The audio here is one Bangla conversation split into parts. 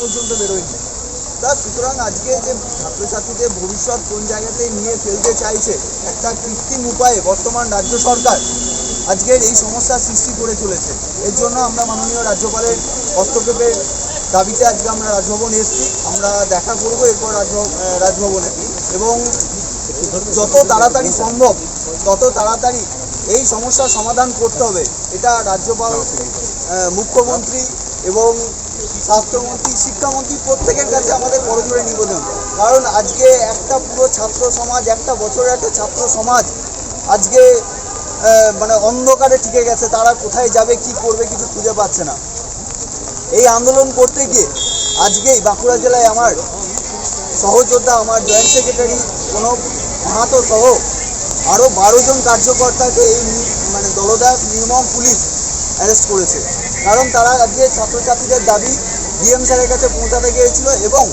পর্যন্ত বেরোয়নি। তা সুতরাং আজকে যে ছাত্রছাত্রীদের ভবিষ্যৎ কোন জায়গাতে নিয়ে ফেলতে চাইছে, একটা কৃত্রিম উপায়ে বর্তমান রাজ্য সরকার আজকের এই সমস্যার সৃষ্টি করে চলেছে। এর জন্য আমরা মাননীয় রাজ্যপালের হস্তক্ষেপের দাবিতে আজকে আমরা রাজভবনে এসেছি। আমরা দেখা করব এরপর রাজভ রাজভবনে। এবং যত তাড়াতাড়ি সম্ভব, তত তাড়াতাড়ি এই সমস্যার সমাধান করতে হবে। এটা রাজ্যপাল মুখ্যমন্ত্রী এবং স্বাস্থ্যমন্ত্রী, শিক্ষামন্ত্রী প্রত্যেকের কাছে আমাদের করজোড়ে নিবেদন। কারণ আজকে একটা পুরো ছাত্র সমাজ, একটা বছরের একটা ছাত্র সমাজ আজকে মানে অন্ধকারে টিকে গেছে, তারা কোথায় যাবে, কি করবে, কিছু খুঁজে পাচ্ছে না। এই আন্দোলন করতে গিয়ে আজকেই বাঁকুড়া জেলায় আমার সহযোদ্ধা, আমার জয়েন্ট সেক্রেটারি কোনো মাহাতো সহ আরও বারো জন কার্যকর্তাকে এই মানে দলদাস নির্মম পুলিশ অ্যারেস্ট করেছে। কারণ তারা আজকে ছাত্রছাত্রীদের দাবি, ডিএম স্যারের কাছে পৌঁছাতে গিয়েছিল এবং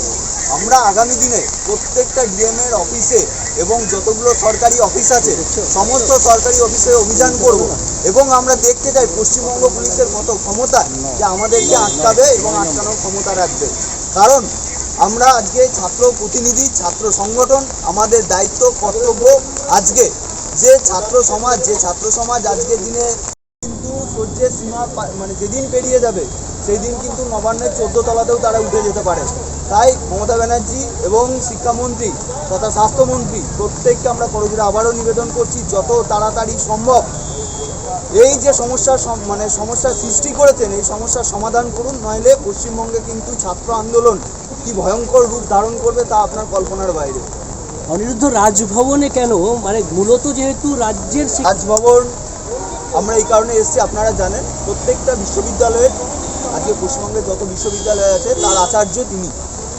আমরা আগামী দিনে প্রত্যেকটা ডিএম এর অফিসে এবং যতগুলো সরকারি অফিস আছে, সমস্ত সরকারি অফিসে অভিযান করব এবং আমরা দেখতে চাই পশ্চিমবঙ্গ পুলিশের কত ক্ষমতা যে আমাদেরকে আটকাবে এবং আটকানোর ক্ষমতা রাখবে। কারণ আমরা আজকে ছাত্র প্রতিনিধি, ছাত্র সংগঠন, আমাদের দায়িত্ব, কর্তব্য আজকে। যে ছাত্র সমাজ, যে ছাত্র সমাজ আজকের দিনে সহ্যের সীমা মানে যেদিন পেরিয়ে যাবে সেই দিন কিন্তু নবান্নের চোদ্দ তলাতেও তারা উঠে যেতে পারে। তাই মমতা ব্যানার্জি এবং শিক্ষামন্ত্রী তথা স্বাস্থ্যমন্ত্রী প্রত্যেককে আমরা করজোড়ে আবারও নিবেদন করছি যত তাড়াতাড়ি সম্ভব। এই যে সমস্যার মানে সমস্যার সৃষ্টি করেছেন এই সমস্যার সমাধান করুন নইলে পশ্চিমবঙ্গে কিন্তু ছাত্র আন্দোলন কি ভয়ঙ্কর রূপ ধারণ করবে তা আপনার কল্পনার বাইরে। অনিরুদ্ধ রাজভবনে কেন? মানে মূলত যেহেতু রাজ্যের রাজভবন আমরা এই কারণে এসেছি, আপনারা জানেন, প্রত্যেকটা বিশ্ববিদ্যালয়ের আজকে পশ্চিমবঙ্গের যত বিশ্ববিদ্যালয় আছে, তার আচার্য তিনি।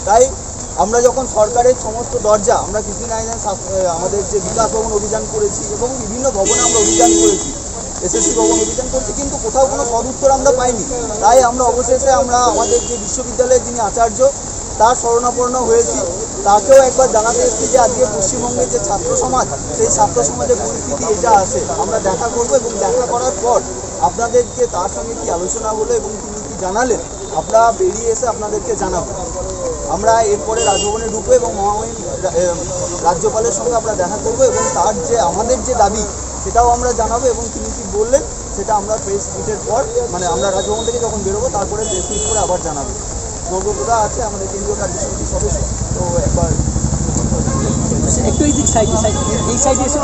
তাই আমরা যখন সরকারের সমস্ত দরজা, আমরা আগে স্বাস্থ্য- আমাদের যে বিকাশ ভবন অভিযান করেছি এবং বিভিন্ন ভবনে আমরা অভিযান করেছি, এসএসসি ভবন অভিযান করেছি, কিন্তু কোথাও কোনো সদুত্তর আমরা পাইনি। তাই আমরা অবশেষে আমরা আমাদের যে বিশ্ববিদ্যালয়ের যিনি আচার্য, তার শরণাপন্ন হয়েছি। তাকেও একবার জানাতে এসেছি যে আজকে পশ্চিমবঙ্গের যে ছাত্র সমাজ, সেই ছাত্র সমাজের পরিস্থিতি এটা আছে। আমরা দেখা করব এবং দেখা করার পর আপনাদেরকে তার সঙ্গে কি আলোচনা হলো এবং তিনি কি জানালেন, আমরা বেরিয়ে এসে আপনাদেরকে জানাব। আমরা এরপরে রাজভবনে ঢুকবো এবং মহামহিম রাজ্যপালের সঙ্গে আমরা দেখা করব এবং তার যে, আমাদের যে দাবি, সেটাও আমরা জানাব এবং তিনি কি বললেন, সেটা আমরা প্রেস মিটের পর মানে আমরা রাজভবন থেকে যখন বেরোবো, তারপরে প্রেস মিট করে আবার জানাব। সর্বপ্রদা আছে, আমাদের কেন্দ্রীয় কার্যসমিতির সদস্য, তো একবার একটু এই দিক সাইডে সাইড এই সাইডে এসে।